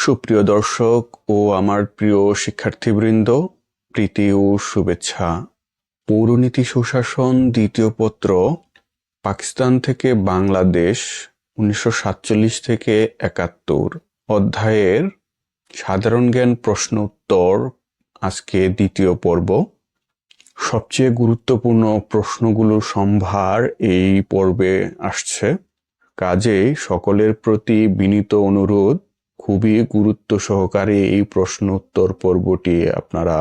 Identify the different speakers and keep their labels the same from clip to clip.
Speaker 1: সুপ্রিয় দর্শক ও আমার প্রিয় শিক্ষার্থীবৃন্দ, প্রীতি ও শুভেচ্ছা। পৌরনীতি সুশাসন দ্বিতীয় পত্র, পাকিস্তান থেকে বাংলাদেশ, উনিশশো সাতচল্লিশ থেকে একাত্তর। অধ্যায়ের সাধারণ জ্ঞান প্রশ্ন উত্তর, আজকে দ্বিতীয় পর্ব। সবচেয়ে গুরুত্বপূর্ণ প্রশ্নগুলোর সম্ভার এই পর্বে আসছে। কাজেই সকলের প্রতি বিনীত অনুরোধ খুবই গুরুত্ব সহকারে এই প্রশ্ন উত্তর পর্বটি আপনারা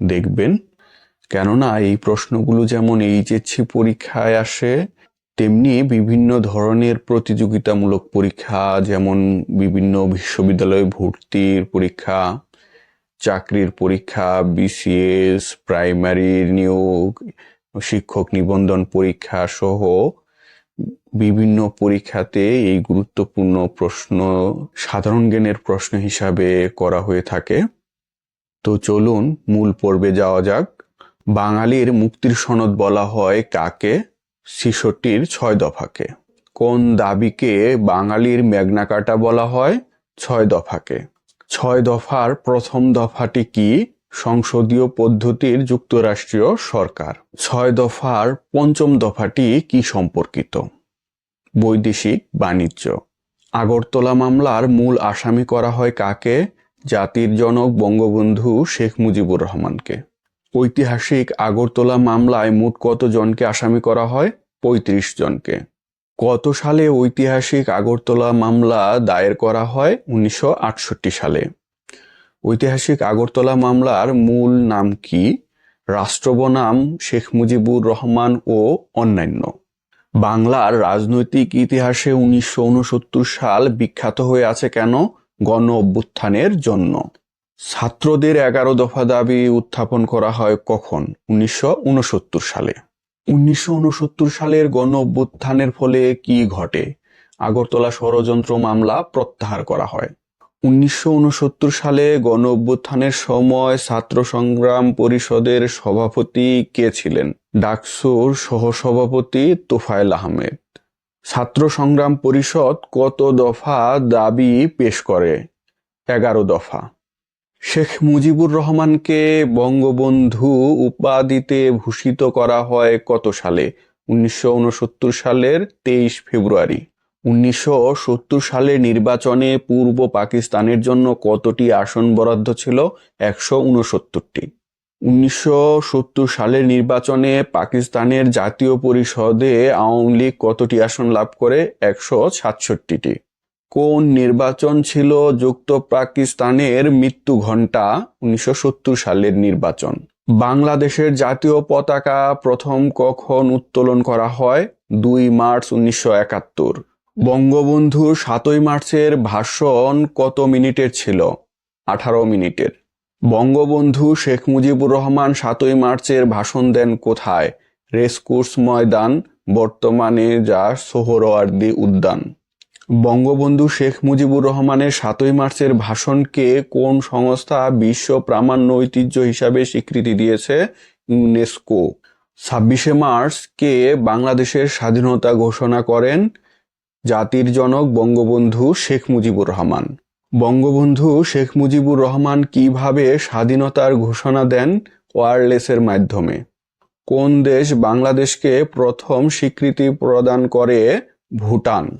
Speaker 1: দেখবেন। কেননা এই প্রশ্নগুলো যেমন এইচএসসি পরীক্ষায় আসে, তেমনি বিভিন্ন ধরনের প্রতিযোগিতামূলক পরীক্ষা, যেমন বিভিন্ন বিশ্ববিদ্যালয়ে ভর্তির পরীক্ষা, চাকরির পরীক্ষা বিসিএস প্রাইমারি নিয়োগ, শিক্ষক নিবন্ধন পরীক্ষা সহ বিভিন্ন পরীক্ষাতে এই গুরুত্বপূর্ণ প্রশ্ন, সাধারণ জ্ঞানের প্রশ্ন হিসাবে করা হয়ে থাকে। তো চলুন মূল পর্বে যাওয়া যাক। বাঙালির মুক্তির সনদ বলা হয় কাকে? শিশুটির ছয় দফাকে। কোন দাবিকে বাঙালির ম্যাগনাকাটা বলা হয়? ছয় দফাকে। ছয় দফার প্রথম দফাটি কি? সংসদীয় পদ্ধতির যুক্তরাষ্ট্রীয় সরকার। ছয় দফার পঞ্চম দফাটি কি সম্পর্কিত? বৈদেশিক বাণিজ্য। আগরতলা মামলার মূল আসামি করা হয় কাকে? জাতির জনক বঙ্গবন্ধু শেখ মুজিবুর রহমানকে। ঐতিহাসিক আগরতলা মামলায় মোট কত জনকে আসামি করা হয়? পঁয়ত্রিশ জনকে। কত সালে ঐতিহাসিক আগরতলা মামলা দায়ের করা হয়? উনিশশো আটষট্টি সালে। ঐতিহাসিক আগরতলা মামলার মূল নাম কি? রাষ্ট্র বনাম শেখ মুজিবুর রহমান ও অন্যান্য। বাংলার রাজনৈতিক ইতিহাসে উনিশশো উনসত্তর সাল বিখ্যাত হয়ে আছে কেন? গণ অভ্যুত্থানের জন্য। ছাত্রদের এগারো দফা দাবি উত্থাপন করা হয় কখন? উনিশশো ঊনসত্তর সালে। উনিশশো উনসত্তর সালের গণ অভ্যুত্থানের ফলে কি ঘটে? আগরতলা ষড়যন্ত্র মামলা প্রত্যাহার করা হয়। উনিশশো উনসত্তর সালে গণ অভ্যুত্থানের সময় ছাত্র সংগ্রাম পরিষদের সভাপতি কে ছিলেন? ডাকসুর সহসভাপতি তোফায়েল আহমেদ। ছাত্র সংগ্রাম পরিষদ কত দফা দাবি পেশ করে? এগারো দফা। শেখ মুজিবুর রহমানকে বঙ্গবন্ধু উপাধিতে ভূষিত করা হয় কত সালে? উনিশশো উনসত্তর সালের তেইশ ফেব্রুয়ারি। উনিশশো সত্তর সালের নির্বাচনে পূর্ব পাকিস্তানের জন্য কতটি আসন বরাদ্দ ছিল? একশো উনসত্তরটি। উনিশশো সালের নির্বাচনে পাকিস্তানের জাতীয় পরিষদে আওয়ামী লীগ কতটি আসন লাভ করে? একশো সাতষট্টিটি। কোন নির্বাচন ছিল যুক্ত পাকিস্তানের মৃত্যু ঘণ্টা? উনিশশো সত্তর সালের নির্বাচন। বাংলাদেশের জাতীয় পতাকা প্রথম কখন উত্তোলন করা হয়? দুই মার্চ উনিশশো একাত্তর। বঙ্গবন্ধুর সাতই মার্চের ভাষণ কত মিনিটের ছিল? আঠারো মিনিটের। বঙ্গবন্ধু শেখ মুজিবুর রহমান সাতই মার্চের ভাষণ দেন কোথায়? রেসকোর্স ময়দান, বর্তমানে যা সোহরওয়ার্দী উদ্যান। বঙ্গবন্ধু শেখ মুজিবুর রহমানের সাতই মার্চের ভাষণকে কোন সংস্থা বিশ্ব প্রামাণ্য ঐতিহ্য হিসাবে স্বীকৃতি দিয়েছে? ইউনেস্কো। ছাব্বিশে মার্চ কে বাংলাদেশের স্বাধীনতা ঘোষণা করেন জাতির জনক বঙ্গবন্ধু শেখ মুজিবুর রহমান। বঙ্গবন্ধু শেখ মুজিবুর রহমান কীভাবে স্বাধীনতার ঘোষণা দেন ওয়ারলেসের মাধ্যমে? কোন দেশ বাংলাদেশকে প্রথম স্বীকৃতি প্রদান করে? ভুটান।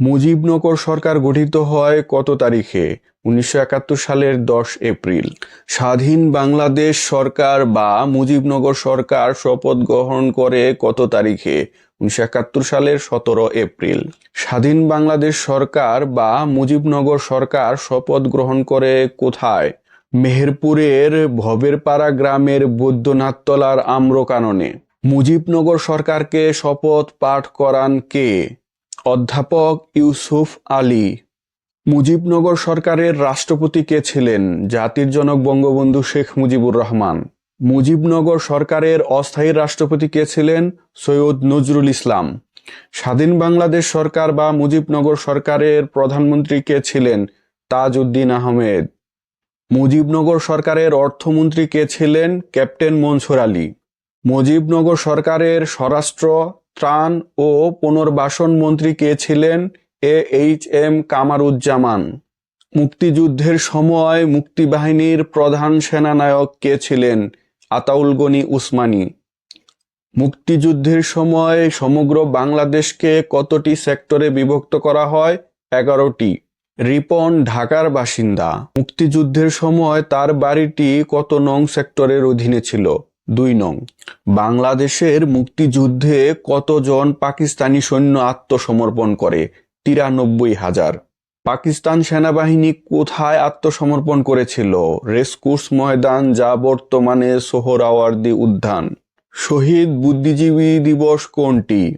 Speaker 1: মুজিবনগর সরকার গঠিত হয় কত তারিখে? উনিশশো একাত্তর সালের দশ এপ্রিল। স্বাধীন বাংলাদেশ সরকার বা মুজিবনগর সরকার শপথ গ্রহণ করে কত তারিখে? উনিশশো একাত্তর সালের সতেরো এপ্রিল। স্বাধীন বাংলাদেশ সরকার বা মুজিবনগর সরকার শপথ গ্রহণ করে কোথায়? মেহেরপুরের ভবেরপাড়া গ্রামের বৈদ্যনাথতলার আম্রকাননে। মুজিবনগর সরকারকে শপথ পাঠ করান কে? অধ্যাপক ইউসুফ আলী। মুজিবনগর সরকারের রাষ্ট্রপতি কে ছিলেন? জাতির জনক বঙ্গবন্ধু শেখ মুজিবুর রহমান। মুজিবনগর সরকারের অস্থায়ী রাষ্ট্রপতি কে ছিলেন? সৈয়দ নজরুল ইসলাম। স্বাধীন বাংলাদেশ সরকার বা মুজিবনগর সরকারের প্রধানমন্ত্রী কে ছিলেন? তাজ উদ্দিন আহমেদ। মুজিবনগর সরকারের অর্থমন্ত্রী কে ছিলেন? ক্যাপ্টেন মনসুর আলী। মুজিবনগর সরকারের স্বরাষ্ট্র, ত্রাণ ও পুনর্বাসন মন্ত্রী কে ছিলেন? A H M Kamaruzzaman. মুক্তিযুদ্ধের সময় মুক্তিবাহিনীর প্রধান সেনানায়ক কে ছিলেন? আতাউল গনি উসমানী। মুক্তিযুদ্ধের সময় সমগ্র বাংলাদেশকে কতটি সেক্টরে বিভক্ত করা হয়? এগারোটি। রিপন ঢাকার বাসিন্দা। মুক্তিযুদ্ধের সময় তার বাড়িটি কত নং সেক্টরের অধীনে ছিল? দুই নং। বাংলাদেশের মুক্তিযুদ্ধে কতজন পাকিস্তানি সৈন্য আত্মসমর্পণ করে? তিরানব্বই হাজার। পাকিস্তান সেনাবাহিনী কোথায় আত্মসমর্পণ করেছিল? রেসকোর্স ময়দান যা বর্তমানে সোহরাওয়ার্দি উদ্যান। শহীদ বুদ্ধিজীবী দিবস কোনটি?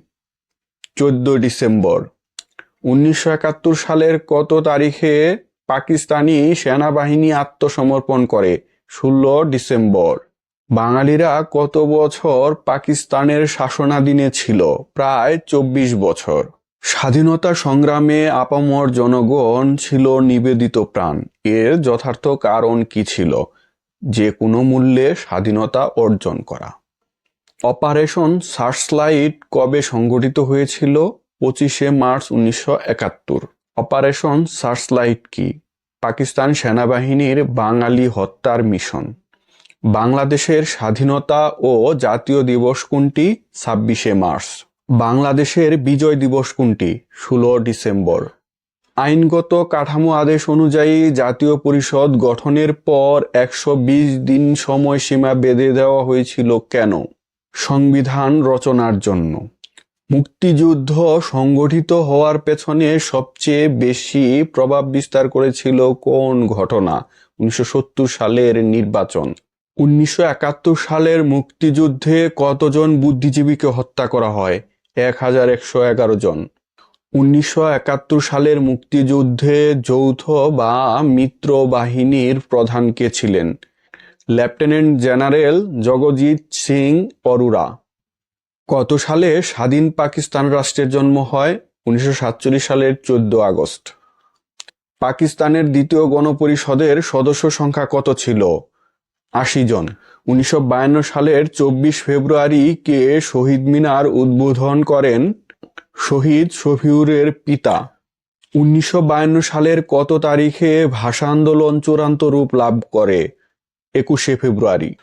Speaker 1: চোদ্দ ডিসেম্বর। উনিশশো একাত্তর সালের কত তারিখে পাকিস্তানি সেনাবাহিনী আত্মসমর্পণ করে? ষোলো ডিসেম্বর। বাঙালিরা কত বছর পাকিস্তানের শাসনাধীনে ছিল? প্রায় চব্বিশ বছর। স্বাধীনতা সংগ্রামে আপামর জনগণ ছিল নিবেদিত প্রাণ। এর যথার্থ কারণ কি ছিল? যে কোনো মূল্যে স্বাধীনতা অর্জন করা। অপারেশন সার্চলাইট কবে সংগঠিত হয়েছিল? পঁচিশে মার্চ উনিশশো একাত্তর। অপারেশন সার্চলাইট কি? পাকিস্তান সেনাবাহিনীর বাঙালি হত্যার মিশন। বাংলাদেশের স্বাধীনতা ও জাতীয় দিবস কোনটি? ছাব্বিশে মার্চ। বাংলাদেশের বিজয় দিবস কোনটি? ষোলো ডিসেম্বর। আইনগত কাঠামো আদেশ অনুযায়ী জাতীয় পরিষদ গঠনের পর একশো বিশ দিন সময়সীমা বেঁধে দেওয়া হয়েছিল কেন? সংবিধান রচনার জন্য। মুক্তিযুদ্ধ সংগঠিত হওয়ার পেছনে সবচেয়ে বেশি প্রভাব বিস্তার করেছিল কোন ঘটনা? উনিশশো সত্তর সালের নির্বাচন। উনিশশো একাত্তর সালের মুক্তিযুদ্ধে কতজন বুদ্ধিজীবীকে হত্যা করা হয়? এক হাজার একশো এগারো জন। উনিশশো একাত্তর সালের মুক্তিযুদ্ধে যৌথ বা মিত্র বাহিনীর প্রধান কে ছিলেন? লেফটেন্যান্ট জেনারেল জগজিৎ সিং অরোরা কত সালে স্বাধীন পাকিস্তান রাষ্ট্রের জন্ম হয়? উনিশশো সাতচল্লিশ সালের চোদ্দ আগস্ট। পাকিস্তানের দ্বিতীয় গণপরিষদের সদস্য সংখ্যা কত ছিল? আশি জন। উনিশশো বায়ান্ন সালের চব্বিশ ফেব্রুয়ারি কে শহীদ মিনার উদ্বোধন করেন শহীদ শফিউরের পিতা। উনিশশো বায়ান্ন সালের কত তারিখে ভাষা আন্দোলন চূড়ান্ত রূপ লাভ করে? একুশে ফেব্রুয়ারি।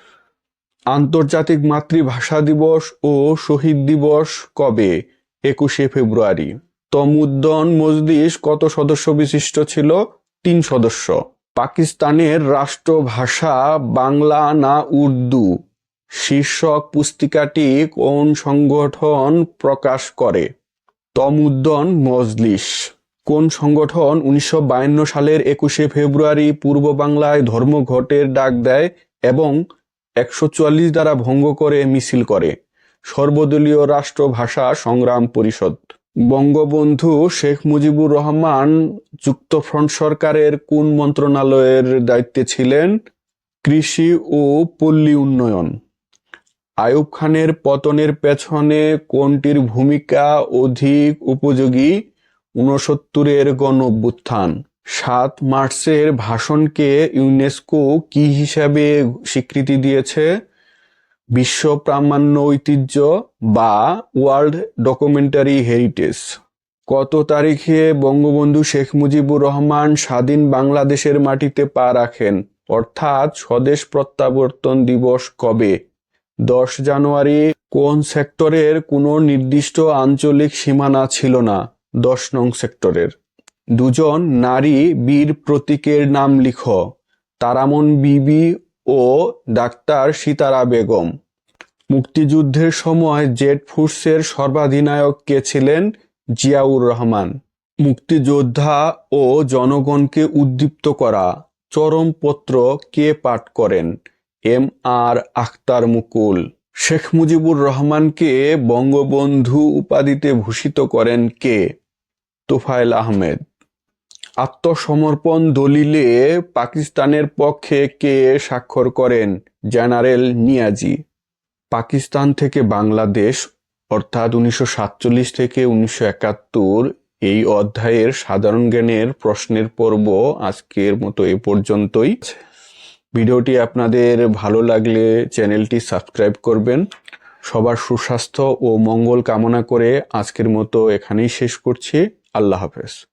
Speaker 1: আন্তর্জাতিক মাতৃভাষা দিবস ও শহীদ দিবস কবে? একুশে ফেব্রুয়ারি। তমুদ্দন মজলিস কত সদস্য বিশিষ্ট ছিল? তিন সদস্য। পাকিস্তানের রাষ্ট্রভাষা বাংলা না উর্দু? শীর্ষক পুস্তিকাটি কোন সংগঠন প্রকাশ করে? তমুদ্দন মজলিস। কোন সংগঠন উনিশশো বায়ান্ন সালের একুশে ফেব্রুয়ারি পূর্ব বাংলায় ধর্মঘটের ডাক দেয় এবং একশো চুয়াল্লিশ দ্বারা ভঙ্গ করে মিছিল করে? সর্বদলীয় রাষ্ট্রভাষা সংগ্রাম পরিষদ। বঙ্গবন্ধু শেখ মুজিবুর রহমান যুক্তফ্রন্ট সরকারের কোন মন্ত্রণালয়ের দায়িত্বে ছিলেন? কৃষি ও পল্লী উন্নয়ন। আয়ুব খানের পতনের পেছনে কোনটির ভূমিকা অধিক উপযোগী? ঊনসত্তরের গণ অভ্যুত্থান সাত মার্চের ভাষণকে ইউনেস্কো কি হিসাবে স্বীকৃতি দিয়েছে? বিশ্ব প্রামাণ্য ঐতিহ্য বা ওয়ার্ল্ড ডকুমেন্টারি হেরিটেজ। কত তারিখে বঙ্গবন্ধু শেখ মুজিবুর রহমান স্বাধীন বাংলাদেশের মাটিতে পা রাখেন? অর্থাৎ স্বদেশ প্রত্যাবর্তন দিবস কবে? দশ জানুয়ারি, কোন সেক্টরের কোনো নির্দিষ্ট আঞ্চলিক সীমানা ছিল না? দশ নং সেক্টরের। দুজন নারী বীর প্রতীকের নাম লিখ। তারামন বিবি ও ডাক্তার সীতারা বেগম। মুক্তিযুদ্ধের সময় জেট ফোর্সের সর্বাধিনায়ক কে ছিলেন? জিয়াউর রহমান। মুক্তিযোদ্ধা ও জনগণকে উদ্দীপ্ত করা চরমপত্র কে পাঠ করেন? M R Akhtar Mukul. Sheikh Mujibur রহমানকে বঙ্গবন্ধু উপাধিতে ভূষিত করেন কে? তোফায়েল আহমেদ। আত্মসমর্পণ দলিলে পাকিস্তানের পক্ষে কে স্বাক্ষর করেন? জেনারেল নিয়াজি। পাকিস্তান থেকে বাংলাদেশ, অর্থাৎ উনিশশো সাতচল্লিশ থেকে উনিশশো একাত্তর, এই অধ্যায়ের সাধারণ জ্ঞানের প্রশ্নের পর্ব আজকের মতো এ পর্যন্তই। ভিডিওটি আপনাদের ভালো লাগলে চ্যানেলটি সাবস্ক্রাইব করবেন। সবার সুস্বাস্থ্য ও মঙ্গল কামনা করে আজকের মতো এখানেই শেষ করছি। আল্লাহ হাফেজ।